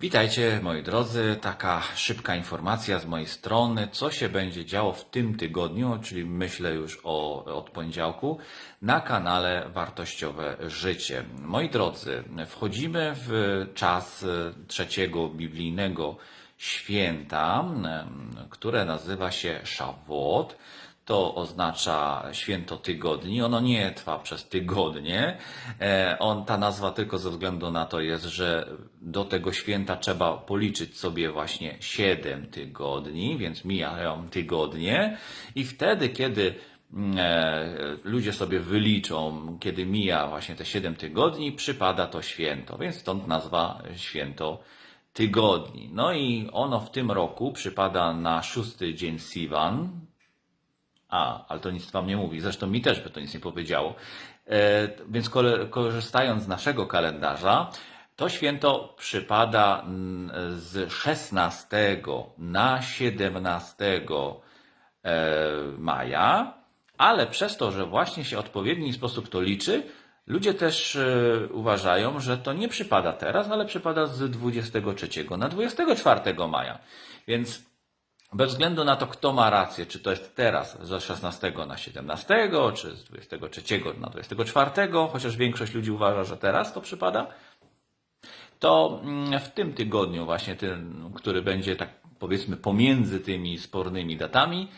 Witajcie moi drodzy, taka szybka informacja z mojej strony, co się będzie działo w tym tygodniu, czyli myślę już o, od poniedziałku, na kanale Wartościowe Życie. Moi drodzy, wchodzimy w czas trzeciego biblijnego święta, które nazywa się Szawot. To oznacza święto tygodni. Ono nie trwa przez tygodnie. E, On, ta nazwa tylko ze względu na to jest, że do tego święta trzeba policzyć sobie właśnie 7 tygodni, więc mijają tygodnie i wtedy, kiedy mm, e, ludzie sobie wyliczą, kiedy mija właśnie te 7 tygodni, przypada to święto, więc stąd nazwa święto tygodni. No i ono w tym roku przypada na szósty dzień Siwan, a, ale to nic wam nie mówi. Zresztą mi też by to nic nie powiedziało. E, więc korzystając z naszego kalendarza, to święto przypada mm, z 16 na 17 e, maja, ale przez to, że właśnie się odpowiedni sposób to liczy, ludzie też e, uważają, że to nie przypada teraz, ale przypada z 23 na 24 maja. Więc bez względu na to, kto ma rację, czy to jest teraz ze 16 na 17, czy z 23 na 24, chociaż większość ludzi uważa, że teraz to przypada, to mm, w tym tygodniu, właśnie tym, który będzie tak powiedzmy pomiędzy tymi spornymi datami,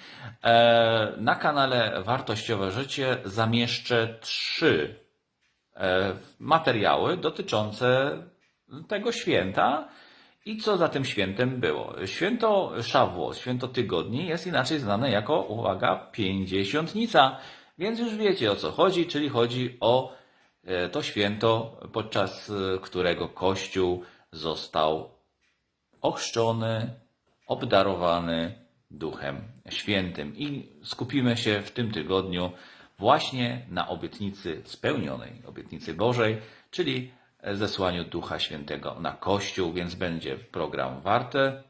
e, na kanale Wartościowe Życie zamieszczę trzy e, materiały dotyczące tego święta i co za tym świętem było. Święto Szawło, święto tygodni jest inaczej znane jako, uwaga, pięćdziesiątnica. Więc już wiecie o co chodzi, czyli chodzi o e, to święto, podczas e, którego Kościół został ochrzczony, obdarowany Duchem Świętym. I skupimy się w tym tygodniu właśnie na obietnicy spełnionej, obietnicy Bożej, czyli zesłaniu Ducha Świętego na Kościół, więc będzie program warte,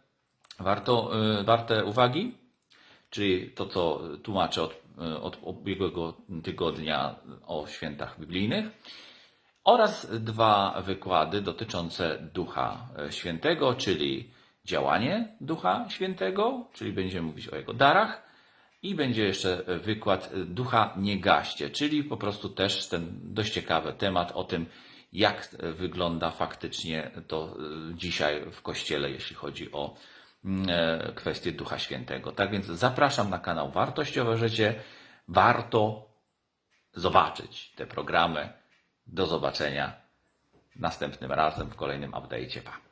warto, y, warte uwagi, czyli to, co tłumaczę od, y, od ubiegłego tygodnia o świętach biblijnych, oraz dwa wykłady dotyczące Ducha Świętego, czyli działanie Ducha Świętego, czyli będziemy mówić o jego darach, i będzie jeszcze wykład Ducha Nie gaście, czyli po prostu też ten dość ciekawy temat o tym, jak wygląda faktycznie to y, dzisiaj w Kościele, jeśli chodzi o mm, e, kwestię Ducha Świętego. Tak więc zapraszam na kanał Wartościowe Życie. Warto zobaczyć te programy. Do zobaczenia następnym razem w kolejnym update'cie. Pa.